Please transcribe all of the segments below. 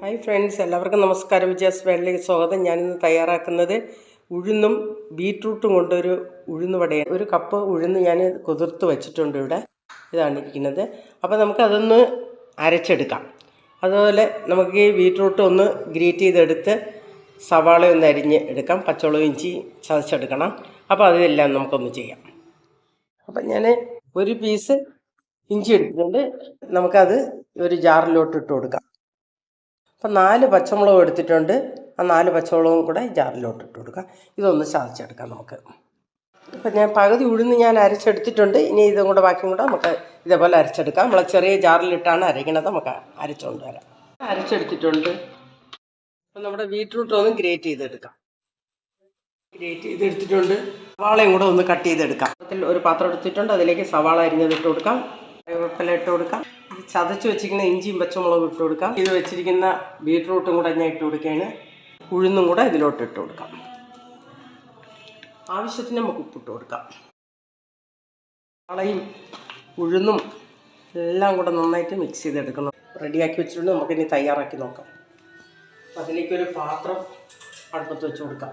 Hi friends എല്ലാവർക്കും നമസ്കാരം. വിജയാസ് വേളിലേക്ക് സ്വാഗതം. ഞാനിന്ന് തയ്യാറാക്കുന്നത് ഉഴുന്നും ബീട്രൂട്ടും കൊണ്ടൊരു ഉഴുന്ന് വടയാണ്. ഒരു കപ്പ് ഉഴുന്ന് ഞാൻ കുതിർത്ത് വെച്ചിട്ടുണ്ട് ഇവിടെ. ഇതാണ് ഇരിക്കുന്നത്. അപ്പോൾ നമുക്കതൊന്ന് അരച്ചെടുക്കാം. അതുപോലെ നമുക്ക് ഈ ബീട്രൂട്ട് ഒന്ന് ഗ്രേറ്റ് ചെയ്തെടുത്ത് സവാള ഒന്ന് അരിഞ്ഞ് എടുക്കാം. പച്ചമുളക് ഇഞ്ചി ചതച്ചെടുക്കണം. അപ്പോൾ അതെല്ലാം നമുക്കൊന്ന് ചെയ്യാം. അപ്പം ഞാൻ ഒരു പീസ് ഇഞ്ചി എടുത്തിട്ടുണ്ട്. നമുക്കത് ഒരു ജാറിലോട്ട് ഇട്ട് കൊടുക്കാം. അപ്പം നാല് പച്ചമുളകും എടുത്തിട്ടുണ്ട്. ആ നാല് പച്ചമുളകും കൂടെ ജാറിലോട്ട് ഇട്ട് കൊടുക്കാം. ഇതൊന്ന് ചതച്ചെടുക്കാം നമുക്ക്. അപ്പം ഞാൻ പകുതി ഉഴുന്ന് ഞാൻ അരച്ചെടുത്തിട്ടുണ്ട്. ഇനി ഇതും കൂടെ ബാക്കിയും കൂടെ നമുക്ക് ഇതേപോലെ അരച്ചെടുക്കാം. നമ്മളെ ചെറിയ ജാറിലിട്ടാണ് അരയ്ക്കണത്. നമുക്ക് അരച്ചുകൊണ്ട് വരാം. അരച്ചെടുത്തിട്ടുണ്ട്. അപ്പം നമ്മുടെ ബീട്രൂട്ട് ഒന്ന് ഗ്രേറ്റ് ചെയ്തെടുക്കാം. ഗ്രേറ്റ് ചെയ്തെടുത്തിട്ടുണ്ട് സവാളയും കൂടെ ഒന്ന് കട്ട് ചെയ്തെടുക്കാം. അതിൽ ഒരു പാത്രം എടുത്തിട്ടുണ്ട്. അതിലേക്ക് സവാള അരിഞ്ഞത് ഇട്ട് കൊടുക്കാം. കറിവേപ്പില ഇട്ട് കൊടുക്കാം. ഇത് ചതച്ച് വെച്ചിരിക്കുന്ന ഇഞ്ചിയും പച്ചമുളകും ഇട്ട് കൊടുക്കാം. ഇത് വെച്ചിരിക്കുന്ന ബീട്രൂട്ടും കൂടെ ഞാൻ ഇട്ട് കൊടുക്കുകയാണ്. ഉഴുന്നും കൂടെ ഇതിലോട്ട് ഇട്ട് കൊടുക്കാം. ആവശ്യത്തിന് നമുക്ക് ഉപ്പിട്ട് കൊടുക്കാം. സവാളയും ഉഴുന്നും എല്ലാം കൂടെ നന്നായിട്ട് മിക്സ് ചെയ്തെടുക്കണം. റെഡിയാക്കി വെച്ചിട്ടുണ്ട്. നമുക്കിനി തയ്യാറാക്കി നോക്കാം. അതിലേക്കൊരു പാത്രം അടുപ്പത്ത് വെച്ച് കൊടുക്കാം.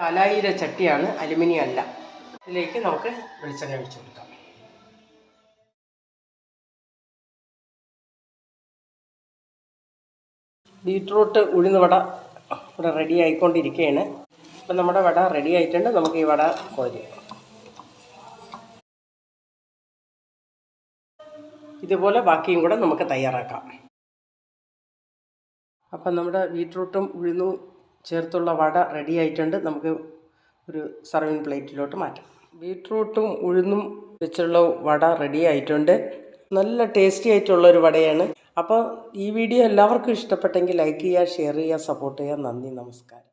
കലായിര ചട്ടിയാണ് അലുമിനിയം അല്ല. ഇതിലേക്ക് നമുക്ക് വെളിച്ചെണ്ണ ഒഴിച്ചു കൊടുക്കാം. ബീട്രൂട്ട് ഉഴുന്ന് വട ഇവിടെ റെഡി ആയിക്കൊണ്ടിരിക്കുകയാണ് അപ്പം നമ്മുടെ വട റെഡി ആയിട്ടുണ്ട്. നമുക്ക് ഈ വട കോരി ഇതുപോലെ ബാക്കിയും കൂടെ നമുക്ക് തയ്യാറാക്കാം. അപ്പം നമ്മുടെ ബീട്രൂട്ടും ഉഴുന്നും ചേർത്തുള്ള വട റെഡി ആയിട്ടുണ്ട്. നമുക്ക് ഒരു സർവിങ് പ്ലേറ്റിലോട്ട് മാറ്റാം. ബീട്രൂട്ടും ഉഴുന്നും വെച്ചുള്ള വട റെഡി ആയിട്ടുണ്ട്. നല്ല ടേസ്റ്റി ആയിട്ടുള്ള ഒരു വടയാണ്. അപ്പോൾ ഈ വീഡിയോ എല്ലാവർക്കും ഇഷ്ടപ്പെട്ടെങ്കിൽ ലൈക്ക് ചെയ്യുക ഷെയർ ചെയ്യുക സപ്പോർട്ട് ചെയ്യുക. നന്ദി നമസ്കാരം.